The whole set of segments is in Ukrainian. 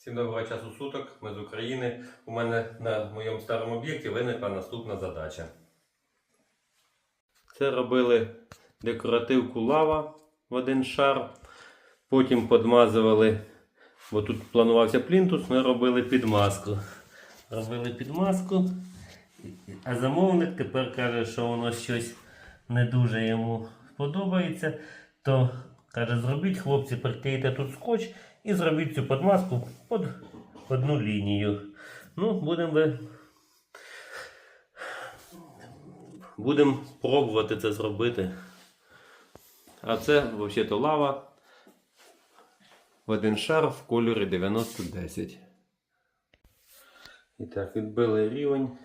Всім доброго часу суток. Ми з України. У мене на моєму старому об'єкті виникла наступна задача. Це робили декоративку лава в один шар. Потім подмазували, бо тут планувався плінтус, ми робили підмазку. Робили підмазку. А замовник тепер каже, що воно щось не дуже йому подобається. То каже, зробіть, хлопці, приклеїте тут скотч і зробіть цю подмазку під одну лінію. Ну, будемо ви- будемо пробувати це зробити. А це взагалі-то лава в один шар в кольорі 9010. І так, відбили рівень.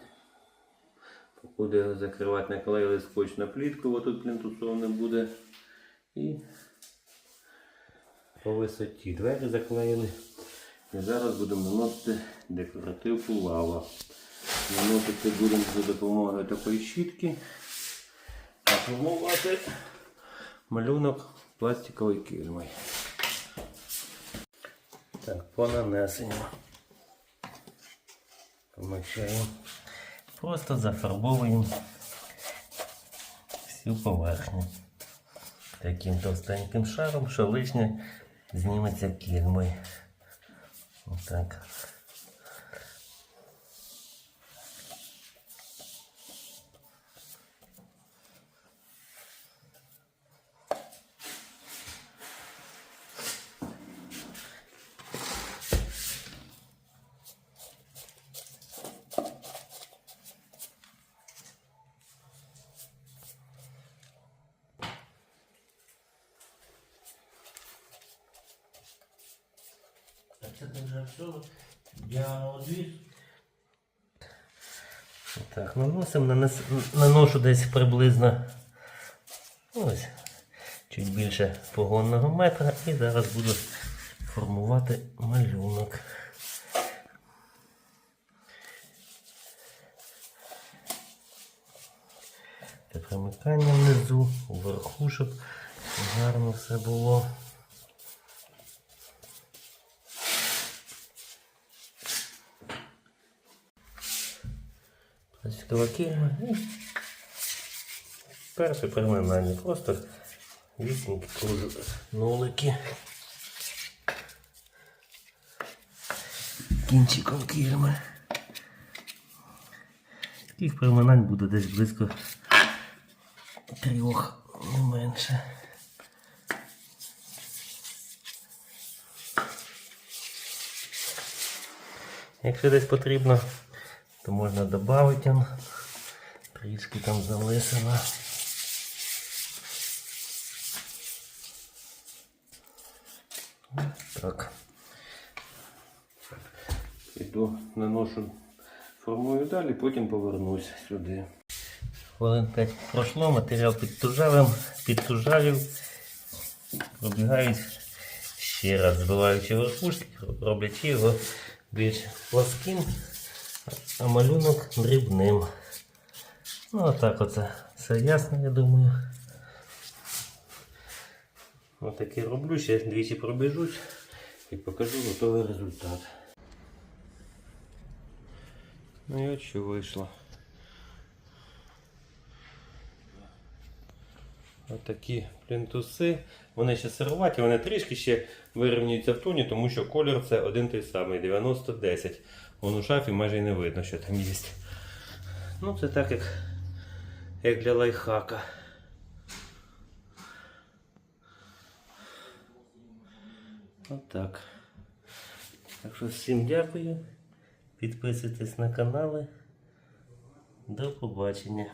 Буде закривати, наклеїли скотч на плітку, бо тут плінтусов не буде. І по висоті двері заклеїли. І зараз будемо наносити декоративку лава. Наносити будемо за допомогою такої щітки. А формувати малюнок пластиковою кільмою. Так, по нанесенню. Помічаємо. Просто зафарбовуємо всю поверхню. Таким товстеньким шаром, що лишнє зніметься кільми. Отак. Це вже все? Я. Так, наносимо, нанес, наношу десь приблизно ось, чуть більше погонного метра і зараз буду формувати малюнок. Це примикання внизу, вверху, щоб гарно все було. Кільма і перше приминання. Просто вісінькі нулики. Кінчиком кільми. Таких приминань буде десь близько трьох, не менше. Якщо десь потрібно, то можна додати он, трішки там залисано. Так. Іду наношу, формую далі, потім повернусь сюди. Хвилин 5 пройшло, матеріал підтужавим, підтужавів, пробігають ще раз, збиваючи верхушки, роблячи його більш плоским, а малюнок дрібним. Ну, отак оце. Все ясно, я думаю. Отаке роблю, ще двічі пробіжусь і покажу готовий результат. Ну і от що вийшло. Отакі плінтуси. Вони ще сируваті, вони трішки ще вирівнюються в тоні, тому що колір це один той самий, 90-10. Вон у шафі майже й не видно, що там є. Ну, це так як, як для лайфхака. Отак. Так що всім дякую. Підписуйтесь на канали. До побачення.